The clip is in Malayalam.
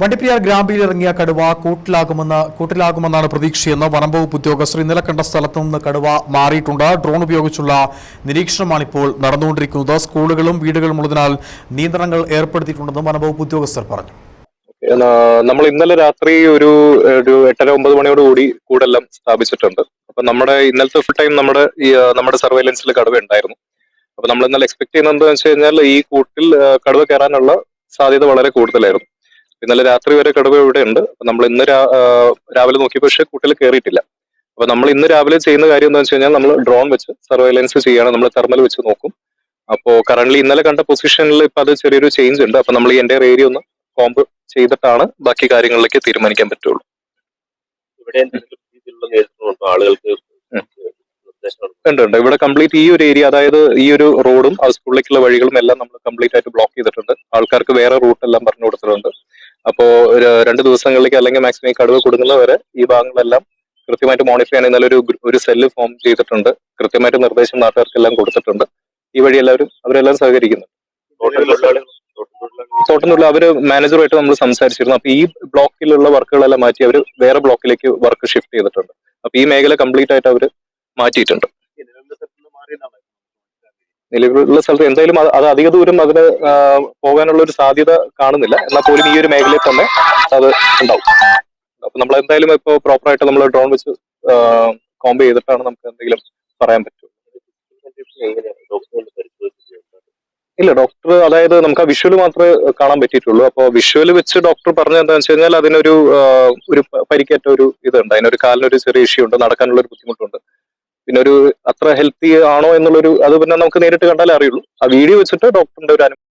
വണ്ടിപ്പെരിയാർ ഗ്രാമ്പിയിൽ ഇറങ്ങിയ കടുവ കൂട്ടിലാകുമെന്ന് കൂട്ടിലാകുമെന്നാണ് പ്രതീക്ഷയെന്ന് വനംവകുപ്പ് ഉദ്യോഗസ്ഥർ ഇന്നലെ കണ്ട സ്ഥലത്തു നിന്ന് കടുവ മാറിയിട്ടുണ്ട്. ഡ്രോൺ ഉപയോഗിച്ചുള്ള നിരീക്ഷണമാണ് ഇപ്പോൾ നടന്നുകൊണ്ടിരിക്കുന്നത്. സ്കൂളുകളും വീടുകളും ഉള്ളതിനാൽ നിയന്ത്രണങ്ങൾ ഏർപ്പെടുത്തിയിട്ടുണ്ടെന്നും വനംവകുപ്പ് ഉദ്യോഗസ്ഥർ പറഞ്ഞു. നമ്മൾ ഇന്നലെ രാത്രി ഒരു ഒരു എട്ടര ഒമ്പത് മണിയോട് കൂടി കൂടെല്ലാം സ്ഥാപിച്ചിട്ടുണ്ട്. അപ്പൊ നമ്മുടെ ഇന്നലത്തെ ഫുൾ ടൈം നമ്മുടെ ഈ നമ്മുടെ സർവൈലൻസിൽ കടുവ ഉണ്ടായിരുന്നു. അപ്പൊ നമ്മൾ ഇന്നലെ എക്സ്പെക്ട് ചെയ്യുന്നത് എന്താണെന്ന് വെച്ച് കഴിഞ്ഞാൽ ഈ കൂട്ടിൽ കടുവ കയറാനുള്ള സാധ്യത വളരെ കൂടുതലായിരുന്നു. ഇന്നലെ രാത്രി വരെ കടുവ ഇവിടെ ഉണ്ട്. നമ്മൾ ഇന്ന് രാവിലെ നോക്കി പക്ഷേ കൂട്ടിൽ കയറിയിട്ടില്ല അപ്പൊ നമ്മൾ ഇന്ന് രാവിലെ ചെയ്യുന്ന കാര്യം എന്താ വെച്ച് കഴിഞ്ഞാൽ നമ്മൾ ഡ്രോൺ വെച്ച് സർവൈലൻസ് ചെയ്യാണ് നമ്മൾ തെർമൽ വെച്ച് നോക്കും. അപ്പോൾ കറന്റ് ഇന്നലെ കണ്ട പൊസിഷനിൽ ഇപ്പൊ അത് ചെറിയൊരു ചേഞ്ച് ഉണ്ട്. അപ്പൊ നമ്മൾ ഈ എന്റെ ഏരിയ ഒന്ന് കോമ്പ് ചെയ്തിട്ടാണ് ബാക്കി കാര്യങ്ങളിലേക്ക് തീരുമാനിക്കാൻ പറ്റുള്ളൂ. ഉണ്ട്? ഉണ്ട് ഇവിടെ കംപ്ലീറ്റ് ഈ ഒരു ഏരിയ അതായത് ഈ ഒരു റോഡും ആ സ്കൂളിലേക്കുള്ള വഴികളും എല്ലാം നമ്മൾ കംപ്ലീറ്റ് ആയിട്ട് ബ്ലോക്ക് ചെയ്തിട്ടുണ്ട്. ആൾക്കാർക്ക് വേറെ റൂട്ട് എല്ലാം പറഞ്ഞു കൊടുത്തിട്ടുണ്ട്. അപ്പോ ഒരു രണ്ട് ദിവസങ്ങളിലേക്ക് അല്ലെങ്കിൽ മാക്സിമം കടുവ കൊടുക്കുന്നത് വരെ ഈ ഭാഗങ്ങളെല്ലാം കൃത്യമായിട്ട് മോണിറ്റർ ചെയ്യാൻ ഇന്നലെ ഒരു ഒരു സെല്ല് ഫോം ചെയ്തിട്ടുണ്ട്. കൃത്യമായിട്ട് നിർദ്ദേശം നാട്ടുകാർക്കെല്ലാം കൊടുത്തിട്ടുണ്ട്. ഈ വഴി എല്ലാവരും അവരെല്ലാം സഹകരിക്കുന്നു. തോട്ടം തൊഴിലാളികൾ തോട്ടം അവർ മാനേജറുമായിട്ട് നമ്മൾ സംസാരിച്ചിരുന്നു. അപ്പൊ ഈ ബ്ലോക്കിലുള്ള വർക്കുകളെല്ലാം മാറ്റി അവർ വേറെ ബ്ലോക്കിലേക്ക് വർക്ക് ഷിഫ്റ്റ് ചെയ്തിട്ടുണ്ട്. അപ്പൊ ഈ മേഖല കംപ്ലീറ്റ് ആയിട്ട് അവർ മാറ്റിയിട്ടുണ്ട് നിലവിലെ സ്ഥലത്ത് നിന്ന് മാറിയെന്നാണ് നിലവിലുള്ള സ്ഥലത്ത് എന്തായാലും അത് അധിക ദൂരം അതിന് പോകാനുള്ള ഒരു സാധ്യത കാണുന്നില്ല. എന്നാൽ പോലും ഈ ഒരു മേഖലയിൽ തന്നെ അത് ഉണ്ടാവും. അപ്പൊ നമ്മൾ എന്തായാലും ഇപ്പോൾ പ്രോപ്പറായിട്ട് നമ്മൾ ഡ്രോൺ വെച്ച് കോമ്പ് ചെയ്തിട്ടാണ് നമുക്ക് എന്തെങ്കിലും പറയാൻ പറ്റും. ഇല്ല ഡോക്ടർ അതായത് നമുക്ക് ആ വിഷ്വൽ മാത്രമേ കാണാൻ പറ്റിയിട്ടുള്ളൂ. അപ്പോൾ വിഷ്വൽ വെച്ച് ഡോക്ടർ പറഞ്ഞത് എന്താണെന്ന് വെച്ച് കഴിഞ്ഞാൽ അതിനൊരു ഒരു പരിക്കേറ്റ ഒരു ഇതുണ്ട്. അതിനൊരു കാലിനൊരു ചെറിയ ഇഷ്യൂ ഉണ്ട്. നടക്കാനുള്ള ഒരു ബുദ്ധിമുട്ടുണ്ട്. പിന്നെ ഒരു അത്ര ഹെൽത്തി ആണോ എന്നുള്ളൊരു അത് പിന്നെ നമുക്ക് നേരിട്ട് കണ്ടാലേ അറിയുള്ളൂ. ആ വീഡിയോ വെച്ചിട്ട് ഡോക്ടറിന്റെ ഒരു അനുഭവം